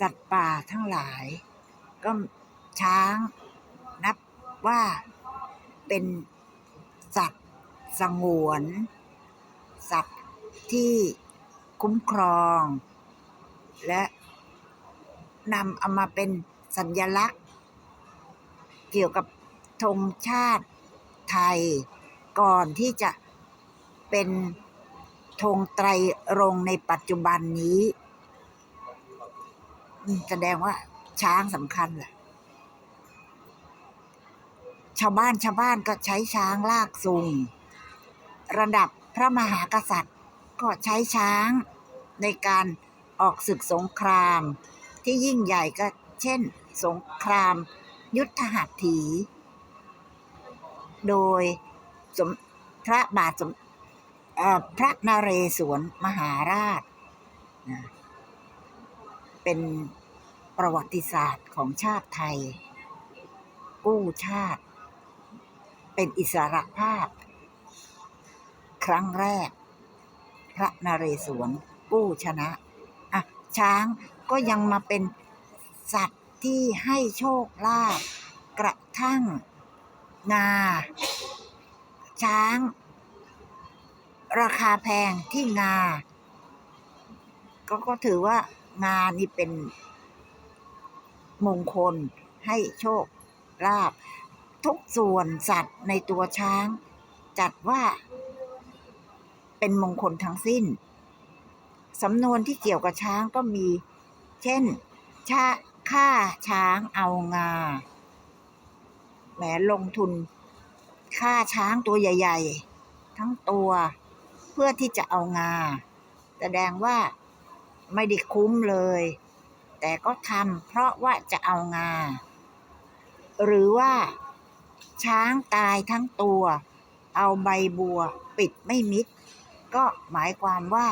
สัตว์ป่าทั้งหลาย ก็ช้างนับว่าเป็นสัตว์สงวน สัตว์ที่คุ้มครอง และนำเอามาเป็นสัญลักษณ์ เกี่ยวกับธงชาติไทย ก่อนที่จะเป็นธงไตรรงในปัจจุบันนี้ แสดงว่า ช้างสำคัญแหละชาวบ้านชาวบ้านก็ใช้ช้างลากซุงระดับพระมหากษัตริย์ ก็ใช้ช้างในการออกศึกสงคราม ที่ยิ่งใหญ่ก็เช่น สงคราม ยุทธหัตถี โดยสมพระบาทสมพระนเรศวรมหาราชนะ เป็นประวัติศาสตร์ของชาติไทย กู้ชาติ เป็นอิสรภาพ ครั้งแรก พระนเรศวรกู้ชนะอะช้างก็ยังมาเป็นสัตว์ที่ให้โชคลาภกระทั่งงา ช้าง ราคาแพงที่งา ก็ก็ถือว่า งานี่เป็นมงคลให้โชคลาภทุกส่วนสัตว์ในตัวช้าง จัดว่า เป็นมงคลทั้งสิ้น สำนวนที่เกี่ยวกับช้างก็มี เช่นชาฆ่าช้างเอางา แหมลงทุนฆ่าช้างตัวใหญ่ ๆ ทั้งตัว เพื่อที่จะเอางา แสดงว่า ไม่ได้คุ้มเลย แต่ก็ทำเพราะว่าจะเอางา หรือว่าช้างตายทั้งตัว เอาใบบัวปิดไม่มิด ก็หมายความว่า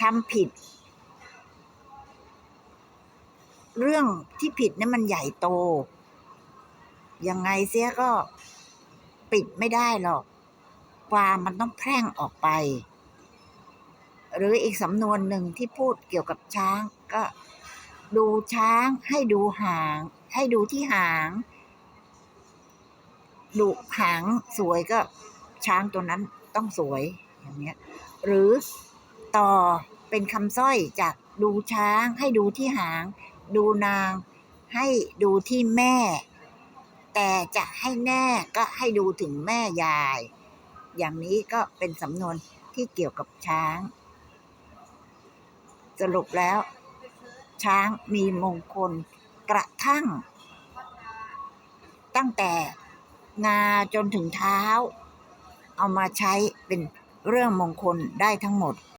ทำผิด เรื่องที่ผิดนั้นมันใหญ่โต ยังไงเสียก็ปิดไม่ได้หรอกความมันต้องแพร่งออกไป หรืออีกสำนวนหนึ่งที่พูดเกี่ยวกับช้าง ก็ดูช้างให้ดูหาง ให้ดูที่หาง ดูหางสวยก็ช้างตัวนั้นต้องสวยอย่างเงี้ยหรือต่อเป็นคำสร้อยจากดูช้างให้ดูที่หาง ดูนางให้ดูที่แม่ แต่จะให้แน่ก็ให้ดูถึงแม่ยาย อย่างนี้ก็เป็นสำนวนที่เกี่ยวกับช้าง สรุปแล้ว ช้างมีมงคล กระทั่ง ตั้งแต่งาจนถึงเท้า เอามาใช้เป็นเรื่องมงคลได้ทั้งหมด